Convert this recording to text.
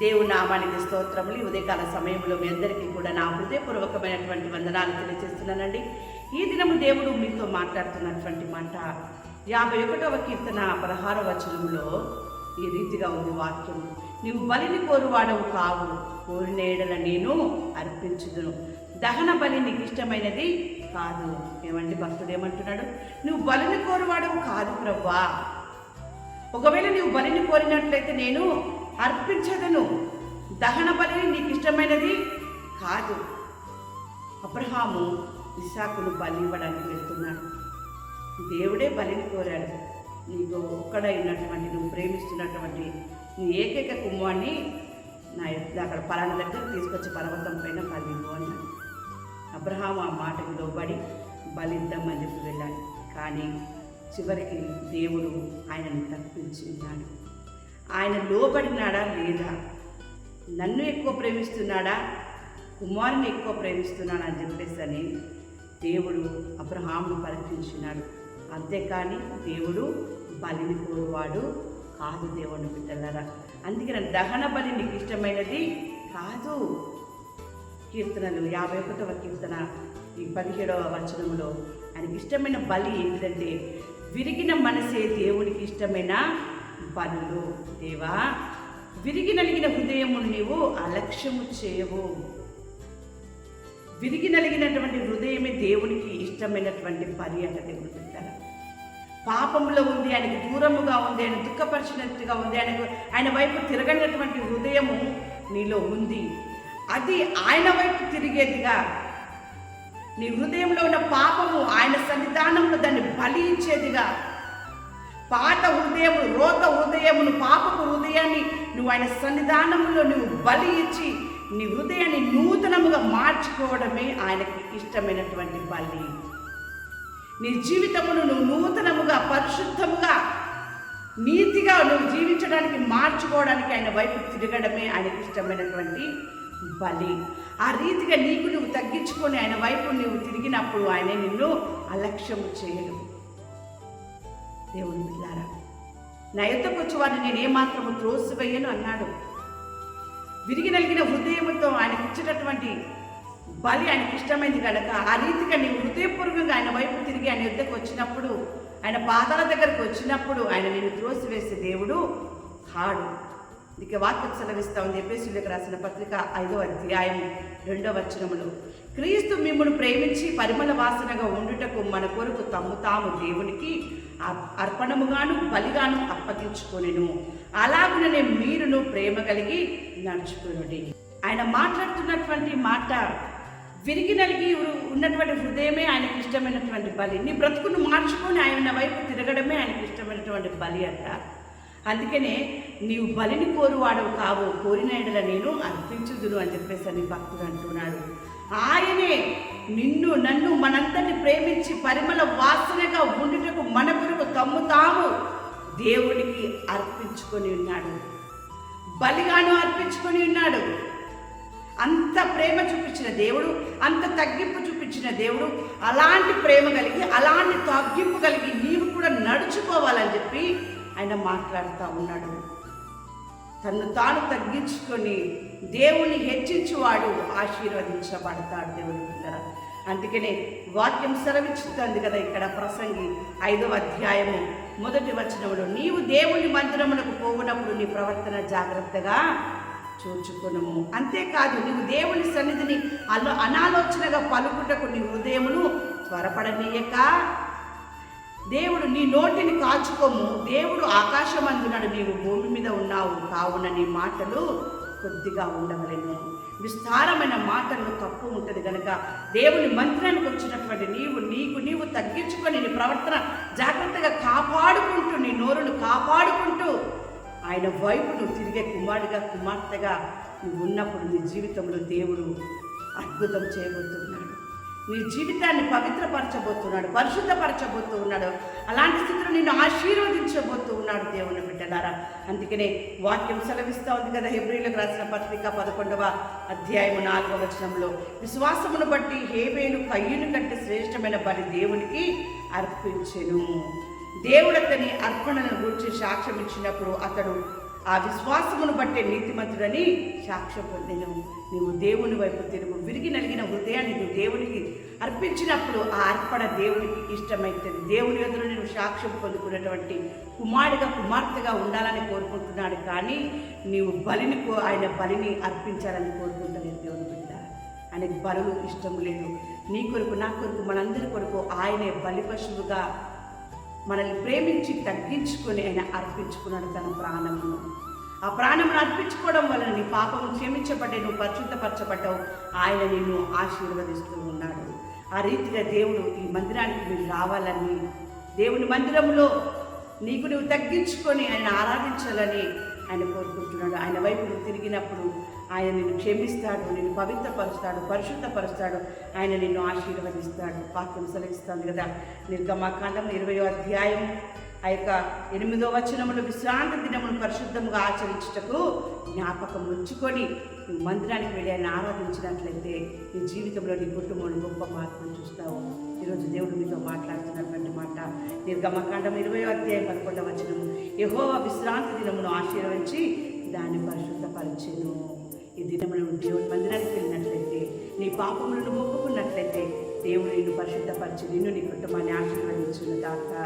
దేవుని నామానికి స్తోత్రములు. ఉదయకాల సమయంలో మీ అందరికీ కూడా నా హృదయపూర్వకమైనటువంటి వందనాలు తెలియజేస్తున్నానండి ఈ దినము దేవుడు మీతో మాట్లాడుతున్నటువంటి మాట యాభై ఒకటవ కీర్తన పదహార వచనంలో ఈ రీతిగా ఉంది వాక్యం. నీవు బలిని కోరువాడవు కావు కోరినేడల నేను అర్పించుదును. దహన బలి నీకు ఇష్టమైనది కాదు. ఏమండి భక్తుడు ఏమంటున్నాడు? నువ్వు బలిని కోరువాడవు కాదు ప్రవ్వా. ఒకవేళ నీవు బలిని కోరినట్లయితే నేను అర్పించదును. దహన బలిని నీకు ఇష్టమైనది కాదు. అబ్రహాము ఇసాకును బలి ఇవ్వడానికి వెళ్తున్నాడు. దేవుడే బలిని కోరాడు. నీకు ఒక్కడైనటువంటి నువ్వు ప్రేమిస్తున్నటువంటి నీ ఏకైక కుమ్మాన్ని నా అక్కడ పలానా దగ్గర తీసుకొచ్చి పర్వతం పైన బలి అన్నాడు. అబ్రహాం ఆ మాటకు లోబడి బలిద్దామని చెప్పి వెళ్ళాడు. కానీ చివరికి దేవుడు ఆయనను తప్పించినాడు ఆయన లోబడినాడా లేదా? నన్ను ఎక్కువ ప్రేమిస్తున్నాడా? కుమారుని ఎక్కువ ప్రేమిస్తున్నాడా అని చెప్పేసి అని దేవుడు అబ్రహామును పరీక్షించినాడు. అంతేకాని దేవుడు బలిని కోరువాడు కాదు దేవుని అందుకే అందుకని దహన బలి నీకు ఇష్టమైనది కాదు. కీర్తనలు యాభై ఒకటవ కీర్తన ఈ పదిహేడవ వచనంలో ఆయనకి ఇష్టమైన బలి ఏంటంటే విరిగిన మనసే దేవునికి ఇష్టమైన పనులు దేవా విరిగి నలిగిన హృదయమును నీవు అలక్ష్యము చేయవు. విరిగి నలిగినటువంటి హృదయమే దేవునికి ఇష్టమైనటువంటి పని అంట దేవుడు పెట్టారు పాపంలో ఉంది ఆయనకు దూరముగా ఉంది ఆయన దుఃఖపరిచినట్టుగా ఉంది ఆయనకు ఆయన వైపు తిరగనటువంటి హృదయము నీలో ఉంది. అది ఆయన వైపు తిరిగేదిగా నీ హృదయంలో ఉన్న పాపము ఆయన సన్నిధానంలో దాన్ని బలి ఇచ్చేదిగా పాత హృదయము రోత హృదయమును పాపపు హృదయాన్ని నువ్వు ఆయన సన్నిధానంలో నువ్వు బలి ఇచ్చి నీ హృదయాన్ని నూతనముగా మార్చుకోవడమే ఆయనకి ఇష్టమైనటువంటి బలి. నీ జీవితమును నువ్వు నూతనముగా పరిశుద్ధముగా నీతిగా నువ్వు జీవించడానికి మార్చుకోవడానికి ఆయన వైపు తిరగడమే ఆయనకి ఇష్టమైనటువంటి బలి. ఆ రీతిగా నీకు నువ్వు తగ్గించుకొని ఆయన వైపు నువ్వు తిరిగినప్పుడు ఆయన నిన్ను అలక్ష్యము చేయడు. దేవుని బిడ్డారా. నా ఎద్దకు వచ్చి వారిని నేను ఏమాత్రము త్రోసివేయను అన్నాడు. విరిగి నలిగిన హృదయముతో ఆయనకి ఇచ్చినటువంటి బలి ఆయనకి ఇష్టమైంది కనుక ఆ రీతిగా నీ హృదయపూర్వకంగా ఆయన వైపు తిరిగి ఆయన యుద్ధకు వచ్చినప్పుడు ఆయన పాదాల దగ్గరకు వచ్చినప్పుడు ఆయన నేను త్రోసివేసే దేవుడు కాడు. ఇక వాక్యం సెలవిస్తా ఉంది. ఎపేసులకు రాసిన పత్రిక ఐదో అధ్యాయం రెండో వచనములు క్రీస్తు మిమ్మల్ని ప్రేమించి పరిమళ వాసనగా ఉండుటకు మన కొరకు తమ్ము తాము దేవునికి. అర్పణముగాను బలిగాను అప్పగించుకొనెను. అలాగుననే మీరును ప్రేమ కలిగి నడుచుకునుడి. ఆయన మాట్లాడుతున్నటువంటి మాట విరిగి నలిగి ఉన్నటువంటి హృదయమే ఆయనకి ఇష్టమైనటువంటి బలి. నీ బ్రతుకును మార్చుకొని ఆయన వైపు తిరగడమే ఆయనకి ఇష్టమైనటువంటి బలి అంట. అందుకనే నీవు బలిని కోరువాడవు కావు కోరిన ఎడల నేను అర్పించుదును అని చెప్పేసి అని భక్తుడు అంటున్నాడు. ఆయనే నిన్ను నన్ను మనందరిని ప్రేమించి పరిమళ వాసనగా ఉండుటకు మన కొరకు తమ్ము తాము దేవుడికి అర్పించుకొని ఉన్నాడు. బలిగాను అర్పించుకొని ఉన్నాడు. అంత ప్రేమ చూపించిన దేవుడు అంత తగ్గింపు చూపించిన దేవుడు అలాంటి ప్రేమ కలిగి అలాంటి తగ్గింపు కలిగి నీవు కూడా నడుచుకోవాలని చెప్పి ఆయన మాట్లాడుతూ ఉన్నాడు. తను తాను తగ్గించుకొని దేవుని హెచ్చించువాడు ఆశీర్వదించబడతాడు దేవుని పిల్లరా. అందుకనే వాక్యం సెలవిచ్చుతుంది కదా ఇక్కడ ప్రసంగి ఐదవ అధ్యాయము మొదటి వచనంలో. నీవు దేవుని మందిరమునకు పోగునప్పుడు నీ ప్రవర్తన జాగ్రత్తగా చూచుకునము. అంతేకాదు నీవు దేవుని సన్నిధిని అలో అనాలోచనగా పలుకుటకు నీ హృదయమును త్వరపడనీయక. దేవుడు నీ నోటిని కాచుకోము. దేవుడు ఆకాశం అందున్నాడు నీవు భూమి మీద ఉన్నావు. కావున నీ మాటలు కొద్దిగా ఉండవలేను. విస్తారమైన మాటల్లో తప్పు ఉంటుంది కనుక దేవుని మంత్రానికి వచ్చినటువంటి నీవు నీకు నీవు తగ్గించుకొని నీ ప్రవర్తన జాగ్రత్తగా కాపాడుకుంటూ నీ నోరును కాపాడుకుంటూ ఆయన వైపు నువ్వు తిరిగే కుమారుడిగా కుమార్తెగా నువ్వు ఉన్నప్పుడు నీ జీవితంలో దేవుడు అద్భుతం చేయబోతున్నాడు. నీ జీవితాన్ని పవిత్రపరచబోతున్నాడు పరిశుద్ధపరచబోతూ ఉన్నాడు అలాంటి స్థితిలో నిన్ను ఆశీర్వదించబోతూ ఉన్నాడు దేవుని బిడ్డలారా. అందుకనే వాక్యం సెలవిస్తూ ఉంది కదా హెబ్రిలకు రాసిన పత్రిక పదకొండవ అధ్యాయము నాలుగవ వచనంలో. విశ్వాసమును బట్టి హేబేను కయ్యను కంటే శ్రేష్టమైన బలి దేవునికి అర్పించెను. దేవుడు అతని అర్పణను గురించి సాక్ష్యం ఇచ్చినప్పుడు అతడు ఆ విశ్వాసమును బట్టే నీతిమంతుడని సాక్ష్యం పొందెను నీవు దేవుని వైపు తిరుగు విరిగి నలిగిన హృదయాన్ని నువ్వు దేవునికి అర్పించినప్పుడు ఆ అర్పణ దేవునికి ఇష్టమైతుంది. దేవుని ఎదురు నేను సాక్ష్యం పొందుకున్నటువంటి కుమారుడిగా కుమార్తెగా ఉండాలని కోరుకుంటున్నాడు కానీ నీవు బలిని కో- ఆయన బలిని అర్పించాలని కోరుకుంటలేదు దేవుని బిడ్డ. ఆయనకు బలులు ఇష్టం లేదు. నీ కొరకు నా కొరకు మనందరి కొరకు ఆయనే బలి పశువుగా మనల్ని ప్రేమించి తగ్గించుకొని ఆయన అర్పించుకున్నాడు తన ప్రాణమును. ఆ ప్రాణమును అర్పించుకోవడం వలన నీ పాపము క్షమించబడ్డే నువ్వు పరిశుద్ధపరచబడ్డావు ఆయన నిన్ను ఆశీర్వదిస్తూ ఉన్నాడు. ఆ రీతిగా దేవుడు ఈ మందిరానికి మీరు రావాలని దేవుని మందిరంలో నీకు నువ్వు తగ్గించుకొని ఆయన ఆరాధించాలని ఆయన కోరుకుంటున్నాడు. ఆయన వైపు నువ్వు తిరిగినప్పుడు ఆయన నిన్ను క్షమిస్తాడు నిన్ను పవిత్రపరుస్తాడు పరిశుద్ధపరుస్తాడు. ఆయన నిన్ను ఆశీర్వదిస్తాడు. వాక్యం సెలవిస్తాను కదా. నిర్గమాకాండం ఇరవయో అధ్యాయం ఆ యొక్క ఎనిమిదో వచనములు విశ్రాంతి దినమును పరిశుద్ధముగా ఆచరించుటకు జ్ఞాపకం ఉంచుకొని నువ్వు మందిరానికి వెళ్ళి ఆయన ఆరాధించినట్లయితే నీ జీవితంలో నీ కుటుంబంలో గొప్ప మార్పులు చూస్తావు. ఈరోజు దేవుడు మీతో మాట్లాడుతున్నటువంటి మాట. నిర్గమకాండం ఇరవై అధ్యాయం పదకొండవ వచనము. యెహోవా విశ్రాంతి దినమును ఆశీర్వదించి దాన్ని పరిశుద్ధపరచెను. ఈ దినమున దేవుని మందిరానికి వెళ్ళినట్లయితే నీ పాపములను మొక్కుకున్నట్లయితే దేవుడు నిన్ను పరిశుద్ధపరిచి నిన్ను నీ కుటుంబాన్ని ఆశీర్వదించును దాకా